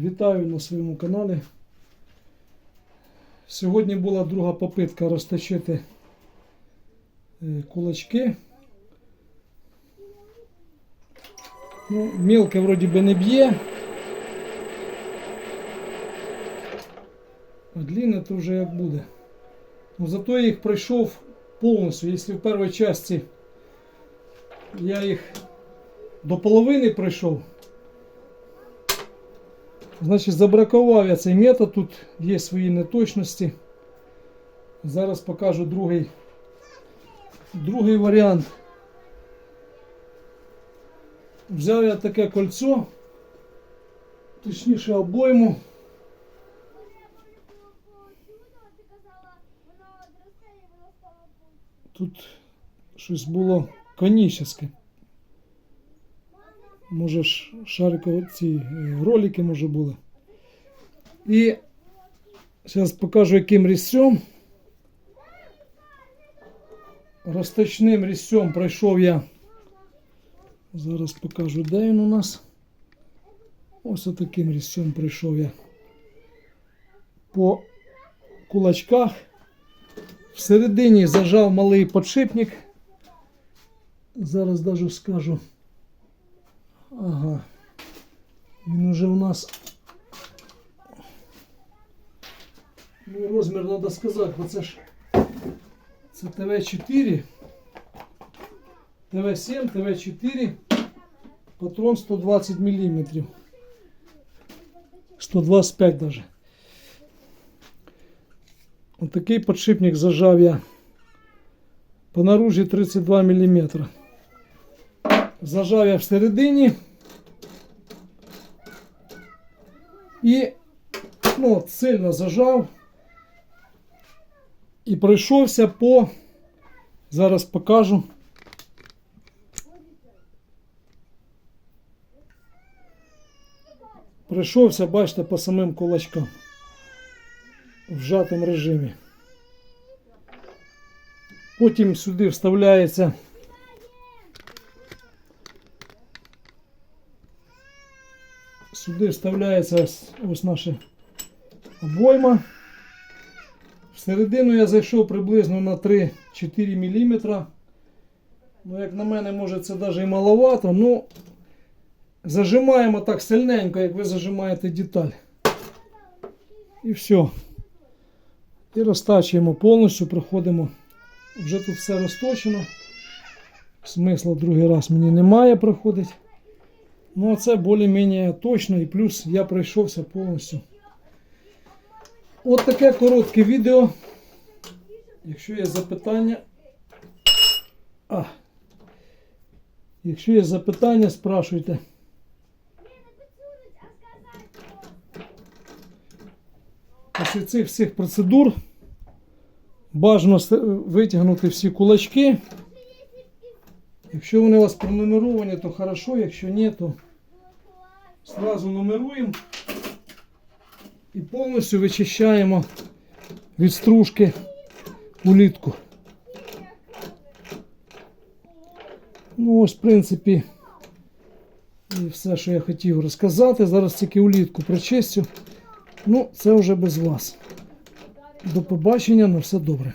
Вітаю на своєму каналі. Сьогодні була друга попитка розточити е, кулачки. Ну, мілке вроді би не б'є. А длинне то вже як буде. Ну, зато я їх пройшов повністю. Якщо в першій часті я їх до половини пройшов, значить забракував я цей метод. Тут є свої неточності. Зараз покажу другий, другий варіант. Взяв я таке кольцо, точніше обойму. Тут щось було конічне. Може ж шарикові ці е, ролики може були. І зараз покажу яким різцем. Розточним різцем пройшов я. Зараз покажу, де він у нас. Ось таким різцем пройшов я по кулачках. Всередині зажав малий подшипник. Зараз даже скажу. Ага. Він уже у нас. Ну, розмір треба сказати, бо це ж це ТВ4. ТВ7, ТВ4. Патрон 120 мм. 125 даже. Ось такий подшипник зажав я по наружі 32 мм. Зажав я всередині. І ну, сильно зажав. І пройшовся по. Зараз покажу. Пройшовся, бачите, по самим кулачкам в сжатому режимі. Потім сюди вставляється сюди вставляється ось, ось наша обойма. Всередину я зайшов приблизно на 3-4 мм. Ну, як на мене, може це навіть і маловато, ну зажимаємо так сильненько, як ви зажимаєте деталь. І все. І розтачуємо повністю, проходимо. Вже тут все розточено. Смисла другий раз мені немає проходить. Ну, це більш-менш точно і плюс я пройшовся повністю. От таке коротке відео. Якщо є запитання. А. Якщо є запитання, спрашуйте. Після цих всіх процедур бажано витягнути всі кулачки. Якщо вони у вас пронумеровані, то хорошо, якщо ні, то сразу нумеруємо і повністю вичищаємо від стружки улітку. Ну, ось, в принципі, і все, що я хотів розказати. Зараз тільки улітку прочистю. Ну, це вже без вас. До побачення, на все добре.